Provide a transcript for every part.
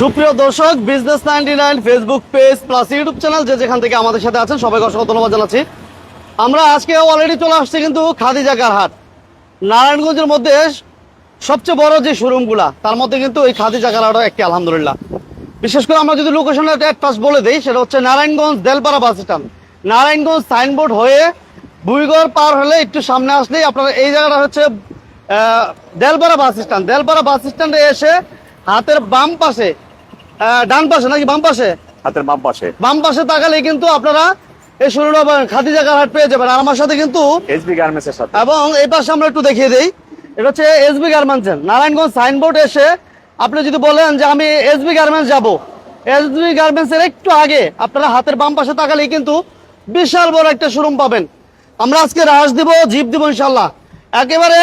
সুপ্রিয় দর্শক business ninety nine Facebook page plus YouTube channel যে যেখান থেকে আমাদের সাথে আছেন, সবাইকে অসংখ্য ধন্যবাদ জানাচ্ছি। আমরা আজকে অলরেডি চলে আসছি কিন্তু খাদি খাদিজাকার হাট নারায়ণগঞ্জের মধ্যে সবচেয়ে বড় যে শোরুমগুলা তার মধ্যে কিন্তু এই খাদিজাকার হাটও একটি, আলহামদুলিল্লাহ। বিশেষ করে আমরা যদি লোকেশনটা অ্যাড্রেস বলে দিই, সেটা হচ্ছে Narayanganj Delpara bus stand Narayanganj signboard হয়ে বুইগড় পার হলে একটু সামনে আসলেই আপনারা এই জায়গাটা হচ্ছে Delpara bus stand Delpara bus স্ট্যান্ডে এসে হাতের বাম পাশে ডান পাশে নাকি বাম পাশে? হাতের বাম পাশে। বাম পাশে তাকালে কিন্তু আপনারা এই শুরুটা খাদিজাকার হাট পেয়ে যাবেন। আর আমার সাথে কিন্তু এসবি গার্মেন্টস এর সাথে। এবং এই পাশে আমরা একটু দেখিয়ে দিই। এটা হচ্ছে এসবি গার্মেন্টস নারায়ণগঞ্জ সাইনবোর্ড এসে আপনি যদি বলেন যে আমি এসবি গার্মেন্টস যাব এসবি গার্মেন্টস এর একটু আগে আপনারা হাতের বাম পাশে তাকালেই কিন্তু বিশাল বড় একটা শোরুম পাবেন। আমরা আজকে রাস দিব জিপ দিব ইনশাল্লাহ। একেবারে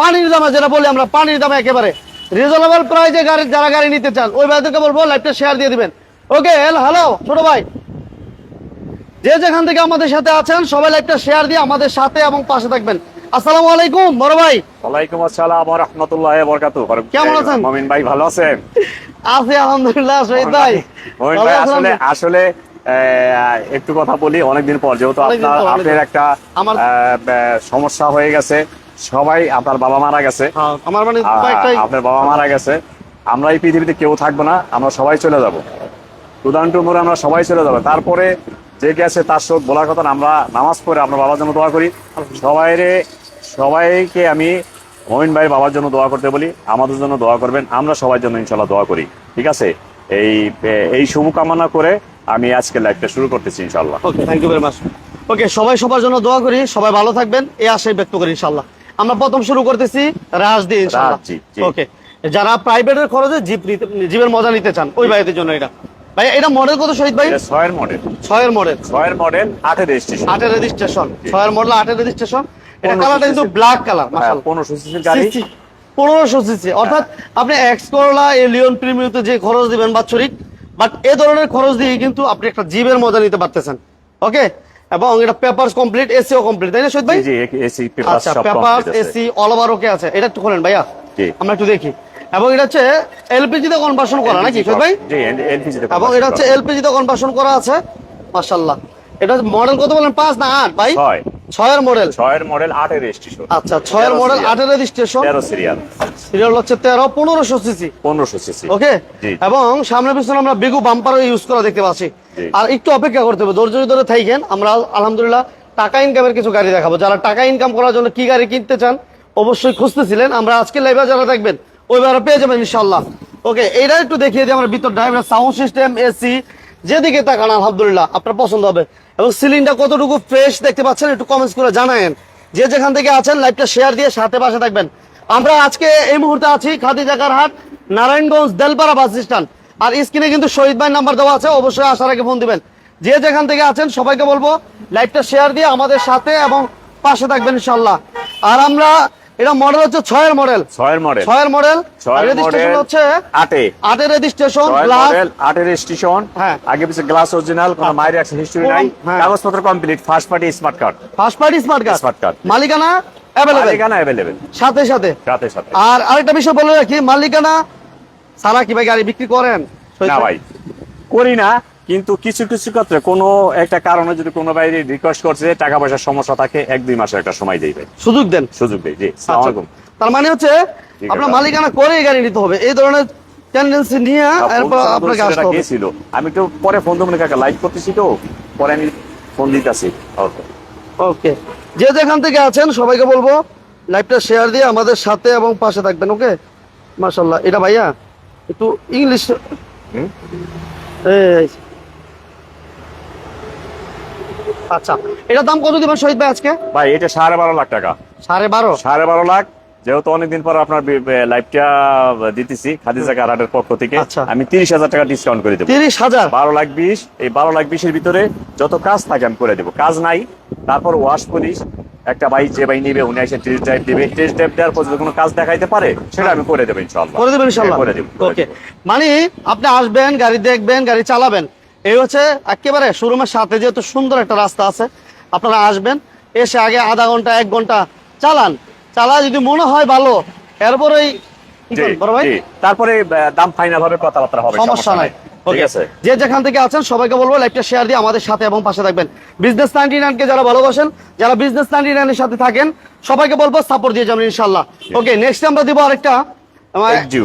পানির দামে যেটা বলি আমরা পানির দামে একেবারে। রিজনেবল প্রাইজে গাড়ি যারা গাড়ি নিতে চান ওই ভাইদেরকে বলব লাইভটা শেয়ার দিয়ে দিবেন। ওকে এল হ্যালো ছোট ভাই। যে যেখান থেকে আমাদের সাথে আছেন সবাই লাইভটা শেয়ার দিয়ে আমাদের সাথে এবং পাশে থাকবেন। আসসালামু আলাইকুম বড় ভাই। ওয়ালাইকুম আসসালাম ওয়া রাহমাতুল্লাহি ওয়া বারাকাতুহু। কেমন আছেন? মমিন ভাই ভালো আছেন? আছি আলহামদুলিল্লাহ শহীদ ভাই। মমিন ভাই আসলে আসলে একটু কথা বলি অনেকদিন পর যেহেতু আপনার আপনার একটা সমস্যা হয়ে গেছে। সবাই আপনার বাবা মারা গেছে। হ্যাঁ, আমার মানে আপনার বাবা মারা গেছে। আমরা এই পৃথিবীতে কেউ থাকব না আমরা সবাই চলে যাব। উদাহরণ টুমুরে আমরা সবাই চলে যাব। তারপরে যে গেছে তার শোক বলার কথা আমরা নামাজ পড়ে আমরা বাবার জন্য দোয়া করি। সবাইরে সবাইকে আমি মমিন ভাই বাবার জন্য দোয়া করতে বলি। আমাদের জন্য দোয়া করবেন আমরা সবার জন্য ইনশাল্লাহ দোয়া করি। ঠিক আছে? এই এই শুভকামনা করে আমি আজকে লাইভটা শুরু করতেছি ইনশাল্লাহ okay thank you very much okay সবাই সবার জন্য দোয়া করি সবাই ভালো থাকবেন এই আশাই ব্যক্ত করি ইনশাল্লাহ আমরা প্রথম শুরু করতেছি রাজ দিয়ে। ওকে যারা প্রাইভেটের খরচে জিপ জিপের মজা নিতে চান ওই ভাইদের জন্য এটা। ভাই এটা মডেল কত শহীদ ভাই? ছয়ের মডেল ছয়ের মডেল ছয়ের মডেল আটের রেজিস্ট্রেশন আটের রেজিস্ট্রেশন ছয়ের মডেল আটের রেজিস্ট্রেশন এটা কালারটা কিন্তু ব্ল্যাক কালার মাশাআল্লাহ। গাড়ি। পনেরোশো সিসি অর্থাৎ আপনি এক্স করলা এলিয়ন প্রিমিয়তে যে খরচ দিবেন বাৎসরিক বাট এ ধরনের খরচ দিয়ে কিন্তু আপনি একটা জিবের মজা নিতে পারতেছেন। ওকে এবং এটা পেপারস কমপ্লিট এসিও কমপ্লিট তাই না সৈয়দ ভাই? জি জি এসি পেপার আচ্ছা সব papers. AC all over okay আছে। এটা একটু খোলেন ভাইয়া। জি। আমরা একটু দেখি। এবং এটা হচ্ছে এলপিজি তে কনভার্সন করা নাকি সৈয়দ ভাই? জি এলপিজি তে এবং এটা হচ্ছে এলপিজি তে কনভার্সন করা আছে মাশাআল্লাহ। এটা মডেল কত বলেন? 5 না 8 ভাই? ছয়। ছয়ের মডেল? ছয়ের মডেল আটের রেজিস্ট্রেশন আচ্ছা ছয়ের মডেল আটের রেজিস্ট্রেশন তেরো সিরিয়াল সিরিয়াল হচ্ছে তেরো পনেরোশো সিসি পনেরোশো সিসি ওকে এবং সামনে পিছনে আমরা বিগু বাম্পারও ইউজ করা দেখতে পাচ্ছি। আর একটু অপেক্ষা করতে হবে ধৈর্য ধরে থাকেন আমরা আলহামদুলিল্লাহ টাকা ইনকামের কিছু গাড়ি দেখাবো। যারা টাকা ইনকাম করার জন্য কি গাড়ি কিনতে চান অবশ্যই খুঁজতেছিলেন। আমরা আজকে লাইভে যারা দেখবেন ওইভাবে পেয়ে যাবেন ইনশাল্লাহ ওকে এইটা একটু দেখিয়ে দিই আমরা ভিতর ড্রাইভার সাউন্ড সিস্টেম এসি যেদিকে তাকান আলহামদুলিল্লাহ আপনার পছন্দ হবে। এবং সিলিংটা কতটুকু ফ্রেশ দেখতে পাচ্ছেন একটু কমেন্টস করে জানায়েন। যে যেখান থেকে আছেন লাইভটা শেয়ার দিয়ে সাথে পাশে থাকবেন। আমরা আজকে এই মুহূর্তে আছি খাদিজাকার হাট, নারায়ণগঞ্জ, দেলপাড়া বাস স্ট্যান্ড আর স্ক্রিনে কিন্তু শহীদ ভাই নাম্বার দেওয়া আছে, অবশ্যই আসার আগে ফোন দিবেন। যে যেখান থেকে আছেন সবাইকে বলব লাইভটা শেয়ার দিয়ে আমাদের সাথে এবং পাশে থাকবেন ইনশাল্লাহ আর আমরা এটা মডেল হচ্ছে ছয়ের মডেল ছয়ের মডেল ছয়ের মডেল রেজিস্ট্রেশন হচ্ছে আটে। আটের রেজিস্ট্রেশন মডেল আটের রেজিস্ট্রেশন হ্যাঁ। আগে পিছে গ্লাস অরিজিনাল কোনো মায়ের অ্যাকশন হিস্টরি কোনো- নাই। হ্যাঁ। কাগজপত্র complete first party smart card first party smart card Smart card। মালিকানা অ্যাভেলেবেল মালিকানা অ্যাভেলেবেল সাথে সাথে। সাথে সাথে। আর আরেকটা বিষয় বলে রাখি মালিকানা সারা কি ভাই গাড়ি বিক্রি করেন? না ভাই। করি না। কিন্তু কিছু কিছু ক্ষেত্রে কোনো একটা কারণে যদি কোনো বাইরে রিকোয়েস্ট করছে টাকা পয়সার সমস্যা থাকে এক দুই মাসের একটা সময় ভাই সুযোগ দেন। সুযোগ দেয় জি আচ্ছা। তার মানে হচ্ছে আপনার মালিকানা করেই গাড়ি নিতে হবে। এই ধরনের টেন্ডেন্সি নিয়ে এরপর আপনাকে আসতে হবে। ছিল আমি তো পরে ফোন দেবো কাকা লাইভ করতেছি তো? পরে আমি ফোন দিতেছি। ওকে ওকে যে যেখান থেকে আছেন সবাইকে বলব লাইভটা শেয়ার দিয়ে আমাদের সাথে এবং পাশে থাকবেন ওকে মাশাল্লাহ এটা ভাইয়া একটু ইংলিশ হুম? এই আচ্ছা এটা দাম কত দিবেন শহীদ ভাই আজকে? ভাই এটা সাড়ে বারো লাখ টাকা। সাড়ে বারো? সাড়ে বারো লাখ যেহেতু অনেকদিন পর আপনার লাইভটা দিতেছি খাদিজা কারাটের পক্ষ থেকে। আচ্ছা। আমি তিরিশ হাজার টাকা ডিসকাউন্ট করে দেবো। তিরিশ হাজার? বারো লাখ বিশ এই বারো লাখ বিশের ভিতরে যত কাজ থাকে আমি করে দেবো। কাজ নাই তারপর ওয়াশ পুলিশ একটা বাইক যে বাইক নিবে উনি এসে টেস্ট ড্রাইভ দেবে। টেস্ট ড্রাইভ দেওয়ার পর যদি কোনো কাজ দেখাইতে পারে সেটা আমি করে দেবো ইনশাল্লাহ করে দেবেন ইনশাল্লাহ হ্যাঁ, করে দেবো ওকে। মানে আপনি আসবেন গাড়ি দেখবেন গাড়ি চালাবেন। এই হচ্ছে একেবারে শোরুমের সাথে যেহেতু সুন্দর একটা রাস্তা আছে আপনারা আসবেন এসে আগে আধা ঘণ্টা এক ঘণ্টা চালান। চালা যদি মনে হয় ভালো এরপরেই জি। তারপরে দাম ফাইনাল হবে কথাবার্তা হবে সমস্যা নাই। যে যেখান থেকে আছেন সবাইকে বলব লাইভটা শেয়ার দিয়ে আমাদের সাথে এবং পাশে থাকবেন। বিজনেস নাইনটি কে যারা ভালোবাসেন যারা বিজনেস নাইনটি এর সাথে থাকেন সবাইকে বলব সাপোর্ট দিয়ে যাবেন ইনশাল্লাহ ওকে নেক্সট আমরা দিব আরেকটা।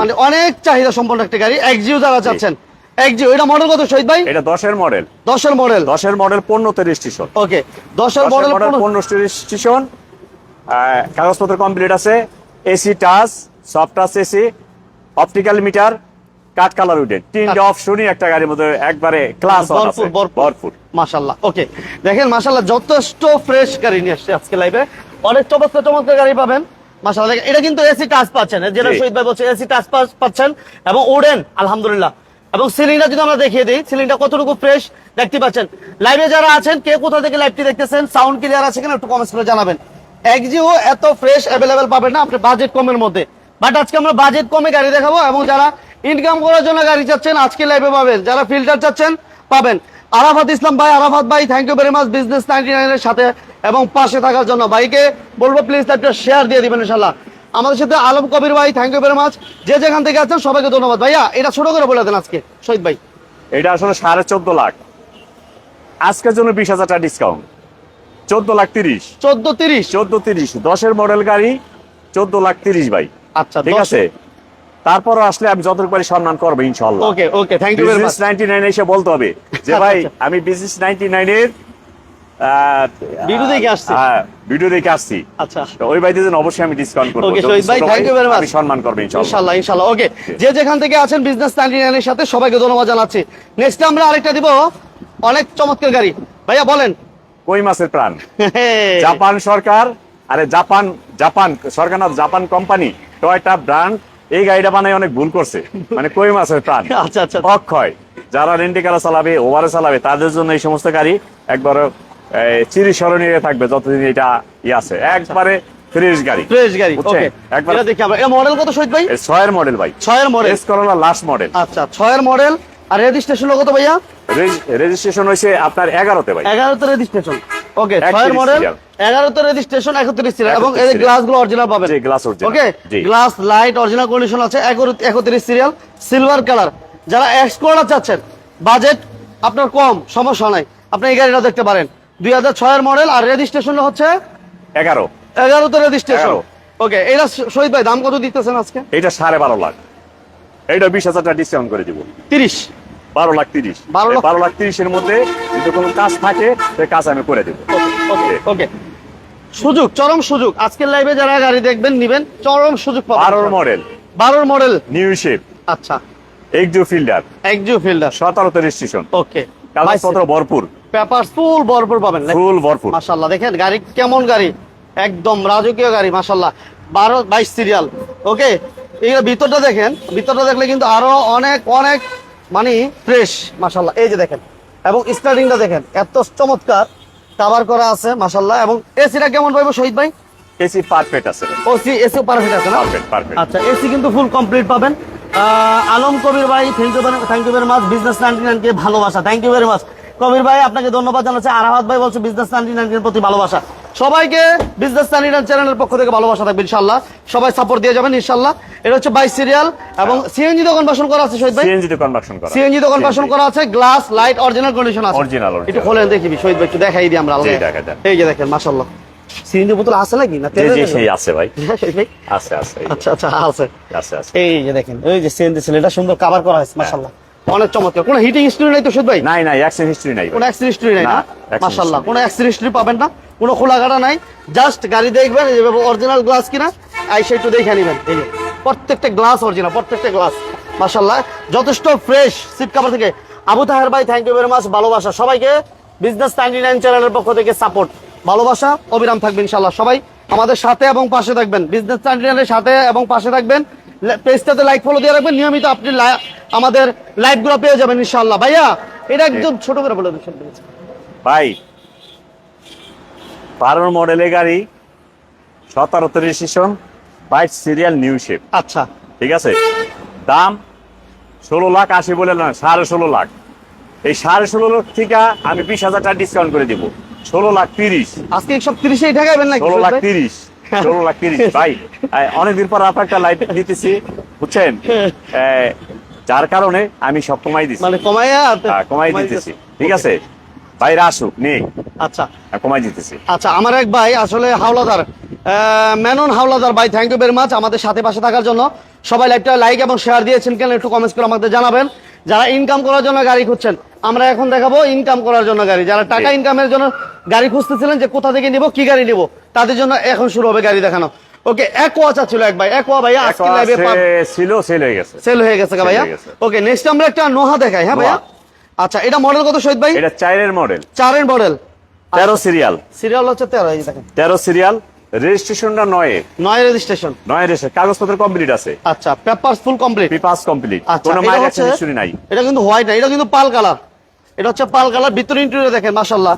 মানে অনেক চাহিদা সম্পন্ন একটা গাড়ি। এক্সিউ যারা চাচ্ছেন এক্সিউ এটা মডেল কত শহীদ ভাই? এটা দশের মডেল দশের মডেল দশের মডেল পণ্যতে রেজিস্ট্রেশন ওকে দশের দশের মডেল মডেল পণ্য রেজিস্ট্রেশন কাগজপত্র কমপ্লিট আছে। AC touch soft touch AC optical meter colour wooden তিনটা অপশনই একটা গাড়ির মধ্যে একবারে ক্লাস ভরপুর ওকে দেখেন যথেষ্ট ফ্রেশ গাড়ি নিয়ে আসছে আজকে লাইভে অনেক চমৎকার চমৎকার গাড়ি পাবেন। মাশাল্লাহ এটা কিন্তু এসি টাচ পাচ্ছেন। যেটা শহীদ ভাই বলছে এসি টাচ পাচ্ছেন। এবং ওডেন আলহামদুলিল্লাহ। এবং সিলিংটা যদি আমরা দেখিয়ে দিই, সিলিংটা কতটুকু ফ্রেশ দেখতে পাচ্ছেন। লাইভে যারা আছেন, কে কোথা থেকে লাইভটি দেখতেছেন সাউন্ড ক্লিয়ার আছে কিনা একটু কমেন্টস করে জানাবেন। একজিও এত ফ্রেশ অ্যাভেলেবেল পাবেন না, আপনি বাজেট কমের মধ্যে। বাট আজকে আমরা বাজেট কমে গাড়ি দেখাবো এবং যারা ইনকাম করার জন্য গাড়ি চাচ্ছেন, আজকে লাইভে পাবেন। যারা ফিল্টার চাচ্ছেন, পাবেন। আরাফাত ইসলাম ভাই, আরাফাত ভাই thank you very much business ninety নাইনের সাথে এবং পাশে থাকার জন্য। ভাইকে বলব প্লিজ একটা শেয়ার দিয়ে দিবেন ইনশাল্লাহ আমাদের সাথে আলম কবির ভাই থ্যাংক ইউ ভেরি মাচ যে যেখান থেকে আছেন সবাইকে ধন্যবাদ। ভাইয়া এটা ছোট করে বলে দেন আজকে শহীদ ভাই। এটা আসলে সাড়ে চোদ্দ লাখ। আজকের জন্য বিশ হাজার টাকা ডিসকাউন্ট চোদ্দ লাখ তিরিশ। চোদ্দ তিরিশ। চোদ্দ তিরিশ। দশের মডেল গাড়ি চোদ্দ লাখ তিরিশ ভাই। আচ্ছা ঠিক আছে? তারপরও আসলে আমি যতটুকু পারি সম্মান করব ইনশাল্লাহ okay okay thank you business ninety nine এসে বলতে হবে যে ভাই আমি বিজনেস নাইনটি নাইনের ভিডিও দেখে আসছি। ভিডিও দেখে আসছি। আচ্ছা। ওই ভাইদের জন্য অবশ্যই আমি ডিসকাউন্ট করব। শহীদ ভাই, very much. আমি সম্মান করব ইনশাল্লাহ ইনশাল্লাহ ওকে যে যেখান থেকে আছেন বিজনেস নাইনটি নাইনের সাথে সবাইকে ধন্যবাদ জানাচ্ছি। নেক্সট আমরা আরেকটা দিব। অনেক চমৎকার গাড়ি। ভাইয়া বলেন। কই মাছের প্রাণ? জাপান সরকার আরে জাপান জাপান সরকার না জাপান কোম্পানি টয়টা ব্র্যান্ড এই গাড়িটা বানায় অনেক ভুল করছে। মানে কই মাছের প্রাণ? আচ্ছা আচ্ছা। অক্ষয় যারা রেন্টিকারা চালাবে ওভারে চালাবে তাদের জন্য এই সমস্ত গাড়ি একবার চিরি স্মরণীয় থাকবে যতদিন এটা ই আছে। একবারে ফ্রেশ গাড়ি। ফ্রেশ গাড়ি? ওকে। একবার- এটা দেখি আমরা এটা মডেল কত শহীদ ভাই? এ ছয়ের মডেল ভাই। ছয়ের model S Corolla last model আচ্ছা ছয়ের মডেল আর রেজিস্ট্রেশন কত ভাইয়া? রেজিস্ট্রেশন হয়েছে আপনার এগারোতে ভাই। এগারোতে রেজিস্ট্রেশন ওকে একত্রিশ ছয়ের মডেল serial। এগারোতে রেজিস্ট্রেশন একত্রিশ সিরিয়াল এবং এই গ্লাসগুলো অরিজিনাল পাবেন। জি, glass original। Okay glass light original condition আছে। একত্রিশ সিরিয়াল সিলভার কালার যারা এক্স করার চাচ্ছেন বাজেট আপনার কম সমস্যা নাই। আপনি এই গাড়িটা দেখতে পারেন। দুই হাজার ছয়ের মডেল আর রেজিস্ট্রেশন হচ্ছে এগারো। এগারোতে রেজিস্ট্রেশন ওকে এটা শহীদ ভাই দাম কত দিতেছেন আজকে? এটা সাড়ে বারো লাখ। এইটা বিশ হাজার টাকা ডিসকাউন্ট করে দিব। তিরিশ। বারো লাখ তিরিশ। বারো লাখ- বারো লাখ তিরিশের মধ্যে যদি কোনো কাজ থাকে সে কাজ আমি করে দেবো। ওকে ওকে সুযোগ চরম সুযোগ। আজকের লাইভে যারা গাড়ি দেখবেন নিবেন চরম সুযোগ পাবেন। বারোর মডেল বারোর মডেল নিউ শেপ আচ্ছা। এক্সিও ফিল্ডার একজিও ফিল্ডার সতেরোতে রেজিস্ট্রেশন ওকে। কাগজপত্র ভরপুর। পেপার ফুল ভরপুর পাবেন। ফুল ভরপুর। মাশাল্লাহ দেখেন গাড়ি কেমন গাড়ি? একদম রাজকীয় গাড়ি মাশাল্লাহ বারো বাইশ সিরিয়াল ওকে? এই ভিতরটা দেখেন ভিতরটা দেখলে কিন্তু আরও অনেক অনেক মানে ফ্রেশ মাশাল্লাহ এই যে দেখেন এবং স্টার্টিংটা দেখেন এত চমৎকার। কাভার করা আছে মাশাল্লাহ এবং এসিটা কেমন পাইবো শহীদ ভাই? এসি পারফেক্ট আছে। ওসি এসি পারফেক্ট আছে না? পারফেক্ট পারফেক্ট আচ্ছা এসি কিন্তু ফুল কমপ্লিট পাবেন। আলম কবির ভাই thank you thank you very much business ninety নাইনকে ভালোবাসা। Thank you very much Kabir ভাই আপনাকে ধন্যবাদ জানাচ্ছি। আরাহাত ভাই বলছে বিজনেস নাইনটি নাইনটির প্রতি ভালোবাসা। সবাইকে বিজনেস নাইনটি চ্যানেলের পক্ষ থেকে ভালোবাসা থাকবে ইনশাল্লাহ সবাই সাপোর্ট দিয়ে যাবেন ইনশাল্লাহ এটা হচ্ছে বাইশ সিরিয়াল এবং সিএনজি দোকান বাসন করা আছে শহীদ ভাই? সিএনজি তে কনভার্সন করা। সিএনজি দোকান বাসন করা আছে গ্লাস লাইট অরিজিনাল কন্ডিশন আছে। Original। একটু খোলেন দেখিবি শহীদ ভাই একটু দেখাই দিই আমরা দেখা। এই যে দেখেন মাশাল্লাহ সিএনজি বোতল আছে নাকি? না জি সেই আছে ভাই। হ্যাঁ, ভাই। আছে আছে। আচ্ছা আচ্ছা আছে। আছে আছে। এই যে দেখেন এই যে সিএনজি এটা সুন্দর কভার করা হয়েছে মাশাআল্লাহ। অনেক চমৎকার। কোনো হিটিং হিস্ট্রি নাই তো সুদ ভাই? নাই নাই অ্যাক্সিডেন্ট হিস্ট্রি নাই কোনো অ্যাক্সিডেন্ট হিস্ট্রি নাই না, মাশাআল্লাহ কোনো অ্যাক্সিডেন্ট হিস্ট্রি পাবেন না। কোনো খোলাঘাটা নাই। জাস্ট গাড়ি দেখবেন এই যে অরিজিনাল গ্লাস কিনা আইসা একটু দেখে নেবেন। এই যে প্রত্যেকটা গ্লাস অরিজিনাল প্রত্যেকটা গ্লাস মাশাআল্লাহ যথেষ্ট ফ্রেশ সিট কভার থেকে। আবু তাহের ভাই থ্যাংক ইউ ভেরি মাচ ভালোবাসা। সবাইকে বিজনেস নাইনটি নাইন চ্যানেলের পক্ষ থেকে সাপোর্ট ভালোবাসা অবিরাম থাকবে ইনশাআল্লাহ সবাই। আমাদের সাথে এবং পাশে থাকবেন। বিজনেস নাইনটি নাইনের সাথে এবং পাশে থাকবেন। পেজটাতে লাইক ফলো দিয়ে রাখবেন নিয়মিত আপনি আমাদের লাইভগুলো পেয়ে যাবেন ইনশাআল্লাহ। ভাইয়া এটা একদম ছোট করে বলে দিচ্ছেন ভাই বারো মডেলের গাড়ি সতেরোতে রেজিস্ট্রেশন বাইশ সিরিয়াল নিউ শেপ আচ্ছা। ঠিক আছে? দাম ষোলো লাখ আশি বলে না সাড়ে ষোলো লাখ। এই সাড়ে ষোলো লাখ থেকে আমি বিশ হাজার টাকা ডিসকাউন্ট করে দিব। ষোলো লাখ তিরিশ। আজকে সব তিরিশেই ঠেকাইবেন নাকি ষোলো লাখ? তিরিশ। ষোলো লাখ তিরিশ ভাই অনেকদিন পর আপনার একটা লাইট দিতেছি বুঝছেন? যার কারণে আমি সব কমাই দিচ্ছি মানে কমাইয়া হ্যাঁ, কমাই দিতেছি ঠিক আছে? বাইরে আসুক নেই। আচ্ছা। কমাই দিতেছি। আচ্ছা আমার এক ভাই আসলে হাওলাদার। মেনন হাওলাদার ভাই থ্যাংক ইউ ভেরি মাচ আমাদের সাথে পাশে থাকার জন্য। সবাই লাইভটা লাইক এবং শেয়ার দিয়েছেন কেন একটু কমেন্টস করে আমাদের জানাবেন। যারা ইনকাম করার জন্য গাড়ি খুঁজছেন আমরা এখন দেখাবো ইনকাম করার জন্য গাড়ি। যারা টাকা ইনকামের জন্য গাড়ি খুঁজতেছিলেন যে কোথা থেকে নিব কি গাড়ি নিব তাদের জন্য এখন শুরু হবে গাড়ি দেখানো। ওকে একোয়া চাচ্ছিল এক ভাই। একোয়া ভাইয়া আজকে লাইভে ছিল সেল হয়ে গেছে। সেল হয়ে গেছে ভাইয়া। ওকে নেক্সট আমরা একটা নোহা দেখাই হ্যাঁ ভাইয়া? আচ্ছা এটা মডেল কত শহীদ ভাই? এটা চাইরের মডেল চারের মডেল তেরো সিরিয়াল সিরিয়াল হচ্ছে তেরো দেখেন। তেরো সিরিয়াল রেজিস্ট্রেশনটা নয়। নয় রেজিস্ট্রেশন। নয় রেজিস্ট্রেশন কাগজপত্র কমপ্লিট আছে। আচ্ছা ফুল কমপ্লিট কমপ্লিট কোনো নাই। এটা কিন্তু হোয়াইট না এটা কিন্তু পাল কালার এটা হচ্ছে পাল কালার ভিতরে ইন্টেরিয়র দেখেন মাশাআল্লাহ।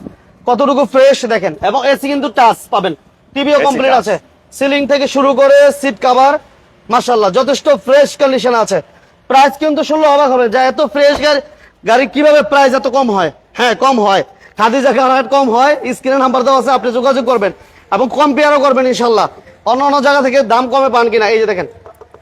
কতটুকু ফ্রেশ দেখেন এবং এসি কিন্তু টাচ পাবেন। টিভিও কমপ্লিট আছে। সিলিং থেকে শুরু করে সিট কভার মাশাআল্লাহ যথেষ্ট ফ্রেশ কন্ডিশন আছে। প্রাইস কিন্তু শুনলে অবাক হবে যে এত ফ্রেশ গাড়ি গাড়ি কীভাবে প্রাইস এত কম হয়? হ্যাঁ কম হয়। খাদিজা কার কম হয় স্ক্রিনে নাম্বার দেওয়া আছে আপনি যোগাযোগ করবেন। এবং কম্পেয়ারও করবেন ইনশাল্লাহ। অন্য অন্য জায়গা থেকে দাম কমে পান কিনা এই যে দেখেন।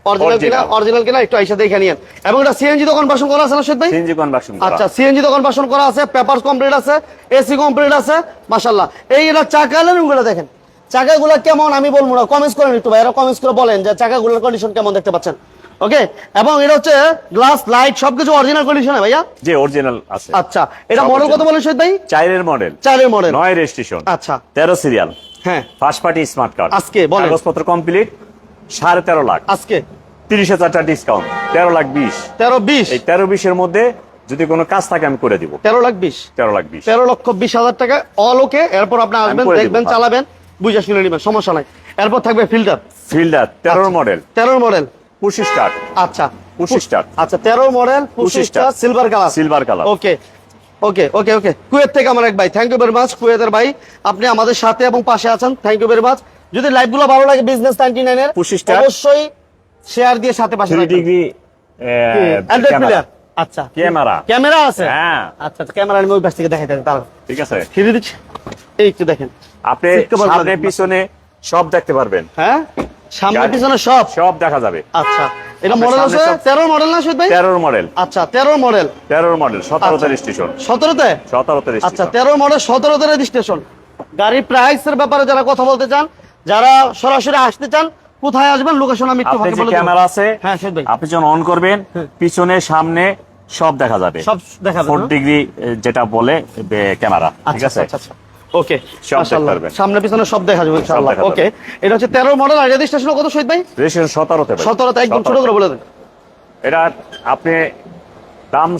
অরিজিনাল কিনা অরিজিনাল কিনা একটু আইসা দেখে নিয়েন। এবং এটা সিএনজি দোকান বাসন করা আছে না ভাই? সিএনজি কনভার্সন আচ্ছা সিএনজি দোকান বাসন করা আছে পেপার কমপ্লিট আছে এসি কমপ্লিট আছে মাশাল্লাহ এই এটা চাকালের রুমগুলো দেখেন চাকাগুলো কেমন আমি বলব না কমেন্টস করেন একটু ভাই কমেন্টস করে বলেন যে চাকাগুলোর কন্ডিশন কেমন দেখতে পাচ্ছেন। ওকে এবং এটা হচ্ছে গ্লাস লাইট সবকিছু অরিজিনাল কন্ডিশনে ভাইয়া? যে অরিজিনাল আছে। আচ্ছা এটা মডেল কত বলেন ভাই? মডেল চারের মডেল নয় রেজিস্ট্রেশন আচ্ছা। তেরো সিরিয়াল হ্যাঁ। First party smart card. আজকে কাগজপত্র কমপ্লিট সাড়ে তেরো লাখ। আজকে। তিরিশ হাজার টাকা ডিসকাউন্ট তেরো লাখ বিশ। তেরো বিশ। এই তেরো বিশের মধ্যে যদি কোনো কাজ থাকে আমি করে দিব। তেরো লাখ বিশ। তেরো লাখ বিশ। তেরো লক্ষ বিশ হাজার টাকা অল ওকে এরপর আপনি আসবেন দেখবেন। চালাবেন বুঝে শুনে নেবেন সমস্যা নাই। এরপর থাকবে ফিল্টার ফিল্ডার তেরোর মডেল তেরোর মডেল পুশি স্টার আচ্ছা। পুশি স্টার আচ্ছা তেরো মডেল পঁচিশ পঁচিশটা silver colour silver colour okay okay okay okay Kuwait থেকে আমার এক ভাই। থ্যাংক ইউ ভেরি মাচ কুয়েতের ভাই। আপনি আমাদের সাথে এবং পাশে আছেন। থ্যাংক ইউ ভেরি মাচ যদি লাইভগুলো ভালো লাগে বিজনেস নাইনটি নাইনের 25 টা। অবশ্যই শেয়ার দিয়ে সাথে পাশে ডিগ্রি আচ্ছা। ক্যামেরা ক্যামেরা আছে? হ্যাঁ। আচ্ছা ক্যামেরা আমি ওই পাশ থেকে দেখাই দেন ঠিক আছে। ফিরে দিচ্ছি। এই একটু দেখেন। আপনি পিছনে সব দেখতে পারবেন। হ্যাঁ? সামনে পিছনে সব? সব দেখা যাবে। আচ্ছা। এটা মডেল আছে? সব- তেরো মডেল না ভাই? মডেল আচ্ছা তেরো মডেল তেরোর মডেল সতেরোতে আচ্ছা। রেজিস্ট্রেশন সতেরোতে? সতেরোতে আচ্ছা রেজিস্ট্রেশন তেরো মডেল সতেরোতে রেজিস্ট্রেশন গাড়ির প্রাইসের ব্যাপারে যারা কথা বলতে চান যারা সরাসরি আসতে চান কোথায় আসবেন লোকেশন আমি একটু ফাঁকে বলে ক্যামেরা আছে হ্যাঁ ভাই। আপনি যখন অন করবেন পিছনে সামনে সব দেখা যাবে। সব ফোর না? ডিগ্রি যেটা বলে ক্যামেরা ঠিক আচ্ছা আছে? আচ্ছা আচ্ছা। ওকে সামনে পিছনে সব দেখা যাবে ইনশাআল্লাহ। ওকে এটা হচ্ছে তেরো মডেল আর রেজিস্ট্রেশন কত শহীদ ভাই? রেজিস্ট্রেশন সতেরোতে ভাই। তে একদম ছোট করে বলে দেন। এটা আপনি দাম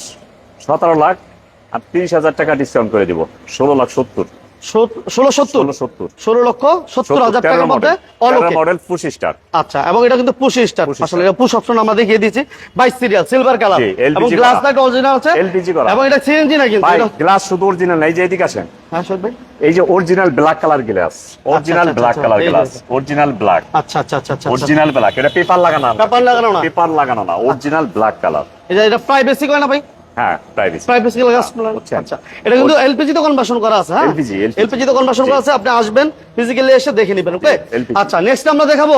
সতেরো লাখ আর তিরিশ হাজার টাকা ডিসকাউন্ট করে দিব ষোলো লাখ সত্তর। ষোলো সত্তর? ষোলো লক্ষ সত্তর হাজার টাকার মধ্যে মডেল পঁচিশ স্টার আচ্ছা এবং এটা কিন্তু পুশ স্টার আসলে পুশ অপশন আমরা দেখিয়ে দিয়েছি। বাইশ সিরিয়াল সিলভার কালার এবং গ্লাস করা। অরিজিনাল আছে। LPG করা। এবং এটা সিএনজি না কিন্তু গ্লাস শুধু অরিজিনাল নাই যে এদিকে আসেন। হ্যাঁ শহীদ ভাই। এই যে original black colour glass original আচ্ছা, ব্ল্যাক আচ্ছা, কালার গ্লাস অরিজিনাল ব্ল্যাক আচ্ছা আচ্ছা আচ্ছা আচ্ছা অরিজিনাল ব্ল্যাক এটা পেপার লাগানো না। পেপার লাগানো না। পেপার লাগানো না। অরিজিনাল ব্ল্যাক কালার এটা এটা প্রাইভেসি করে না ভাই। হ্যাঁ প্রাইভেসি প্রাইভেসি আচ্ছা এটা কিন্তু এলপিজি তো কনভার্সন করা আছে হ্যাঁ? LPG, LPG এলপিজি তো কনভার্সন করা আছে আপনি আসবেন ফিজিক্যালি এসে দেখে নেবেন ওকে আচ্ছা নেক্সট আমরা দেখাবো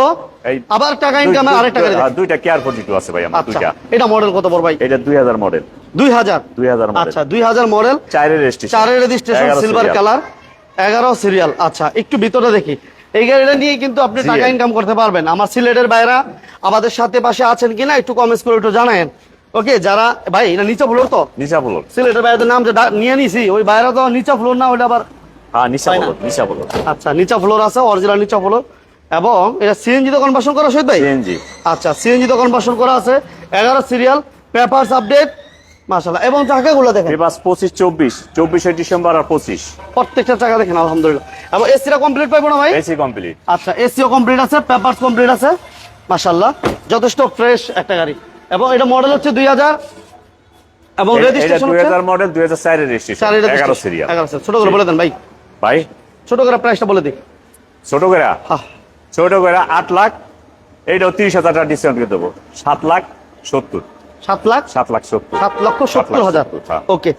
আবার টাকা ইনকামে আরেকটা দুইটা কেয়ার পজিটিভ আছে ভাই আমার আচ্ছা দুইটা। এটা মডেল কত বড় ভাই? এটা দুই হাজার মডেল দুই হাজার? দুই হাজার মডেল আচ্ছা দুই হাজার মডেল চারের রেজিস্ট্রেশন চারের রেজিস্ট্রেশন সিলভার কালার এগারো সিরিয়াল আচ্ছা একটু ভিতরে দেখি। এই গাড়িটা নিয়ে কিন্তু আপনি টাকা ইনকাম করতে পারবেন। আমার সিলেটের বাইরা আমাদের সাথে পাশে আছেন কিনা একটু কমেন্টস করে একটু জানায়েন। ওকে যারা ভাই এটা নিচে ফ্লোর তো? নিশা বলো সিলেটের বাইরের নাম যে নিয়ে নিছি ওই বাইরে তো নিচা ফ্লোর না ওইটা আবার হ্যাঁ নিশা তাই না? বলো নিশা বলো আচ্ছা নিচা ফ্লোর আছে অরিজিনাল নিচা ফ্লোর এবং এটা সিএনজি তো কনভার্সন করা সহিত ভাই? সিএনজি আচ্ছা সিএনজি তো কনভার্সন করা আছে। এগারো সিরিয়াল পেপারস আপডেট মাশাল্লাহ এবং চাকাগুলো দেখেন। এবার পঁচিশ চব্বিশ। চব্বিশে ডিসেম্বর আর পঁচিশ। প্রত্যেকটা চাকা দেখেন আলহামদুলিল্লাহ। এবং এসিটা কমপ্লিট পাইবো না ভাই? এসি কমপ্লিট আচ্ছা এসিও কমপ্লিট আছে পেপারস কমপ্লিট আছে মাশাল্লাহ যথেষ্ট ফ্রেশ একটা গাড়ি। এবং এটা মডেল হচ্ছে দুই হাজার এবং রেজিস্ট্রেশন দুই হাজার মডেল দুই হাজার চারের রেজিস্ট্রেশন এগারো সিরিয়াল এগারো ছোট করে বলে দেন ভাই। ভাই? ছোট করে প্রাইসটা বলে দিই। ছোট করে? ছোট করে আট লাখ এইটা তিরিশ হাজার টাকা ডিসকাউন্ট করে দেবো। সাত লাখ সত্তর। সাত লাখ? সাত লাখ সত্তর। সাত লক্ষ সাত সত্তর হাজার। ওকে